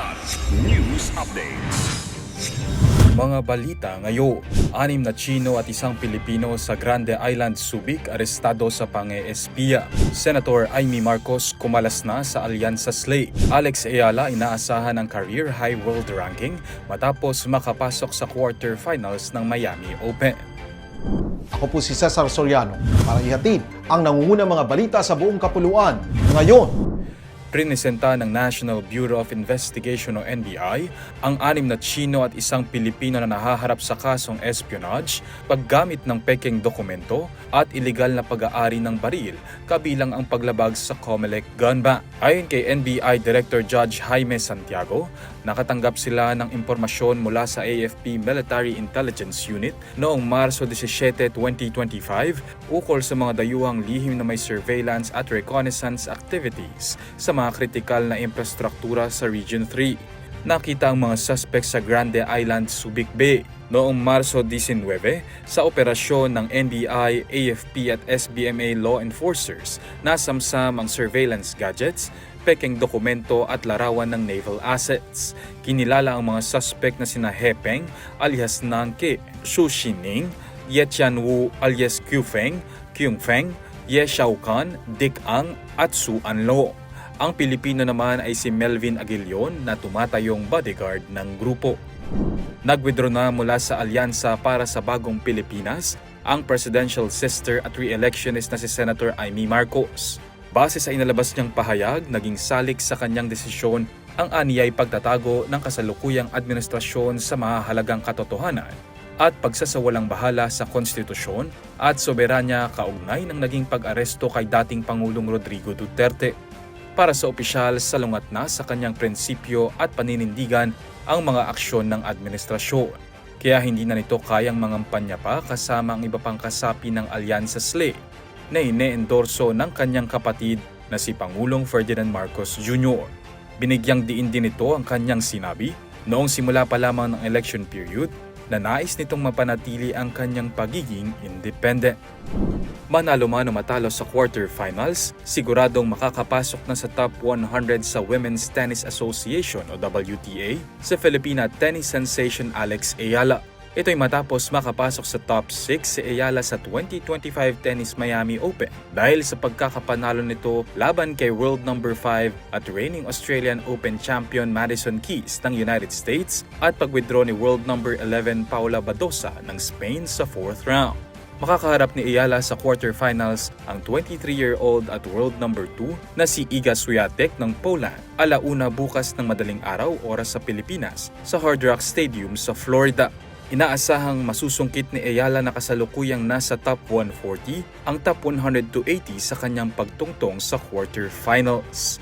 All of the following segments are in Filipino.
Kidlat News Updates. Mga balita ngayon, anim na Chino at isang Pilipino sa Grande Island, Subic arestado sa pange-espiya. Senator Amy Marcos kumalas na sa Alyansa Slay. Alex Ayala inaasahan ng career high world ranking matapos makapasok sa quarterfinals ng Miami Open. Ako po si Cesar Soriano para ihatid ang nangungunang mga balita sa buong kapuluan. Ngayon, Prinisenta ng National Bureau of Investigation o NBI ang anim na Chino at isang Pilipino na nahaharap sa kasong espionage, paggamit ng peking dokumento at ilegal na pag-aari ng baril kabilang ang paglabag sa Comelec gun ban. Ayon kay NBI Director Judge Jaime Santiago, nakatanggap sila ng impormasyon mula sa AFP Military Intelligence Unit noong Marso 17, 2025 ukol sa mga dayuhang lihim na may surveillance at reconnaissance activities sa mga kritikal na infrastruktura sa Region 3. Nakita ang mga suspect sa Grande Island, Subic Bay noong Marso 19 sa operasyon ng NBI, AFP at SBMA law enforcers na samsam ang surveillance gadgets, peking dokumento at larawan ng naval assets. Kinilala ang mga suspect na sina Hepeng alias Nanke, Xu Xining, Ye Tianwu alias Qiu Feng, Kyung Feng, Ye Xiaokan, Dick Ang at Su Anlo. Ang Pilipino naman ay si Melvin Aguilion na tumatayong bodyguard ng grupo. Nag-withdraw na mula sa alyansa para sa bagong Pilipinas ang presidential sister at re-electionist na si Senator Amy Marcos. Base sa inalabas niyang pahayag, naging salik sa kanyang desisyon ang aniyay pagtatago ng kasalukuyang administrasyon sa mahalagang katotohanan at pagsasawalang bahala sa konstitusyon at soberanya kaugnay ng naging pag-aresto kay dating Pangulong Rodrigo Duterte para sa opisyal salungat na sa kanyang prinsipyo at paninindigan ang mga aksyon ng administrasyon. Kaya hindi na nito kayang mangampanya pa kasama ang iba pang kasapi ng Alyansa SLE na ine-endorso ng kanyang kapatid na si Pangulong Ferdinand Marcos Jr. Binigyang diin din ito ang kanyang sinabi noong simula pa lamang ng election period na nais nitong mapanatili ang kanyang pagiging independent. Manalo man o matalo sa quarterfinals, siguradong makakapasok na sa top 100 sa Women's Tennis Association o WTA sa Filipina tennis sensation Alex Ayala. Ito'y matapos makapasok sa top 6 si Ayala sa 2025 Tennis Miami Open dahil sa pagkakapanalo nito laban kay world number 5 at reigning Australian Open champion Madison Keys ng United States at pag-withdraw ni world number 11 Paula Badosa ng Spain sa 4th round. Makakaharap ni Ayala sa quarterfinals ang 23-year-old at world number 2 na si Iga Swiatek ng Poland alauna bukas ng madaling araw oras sa Pilipinas sa Hard Rock Stadium sa Florida. Inaasahang masusungkit ni Ayala na kasalukuyang nasa top 140 ang top 180 sa kanyang pagtungtong sa quarterfinals.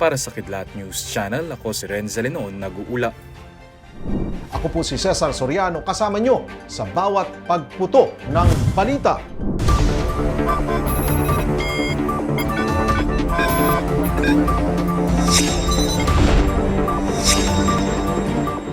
Para sa Kidlat News Channel, ako si Renza Lenon, nag-uula. ako po si Cesar Soriano kasama nyo sa bawat pagputo ng balita.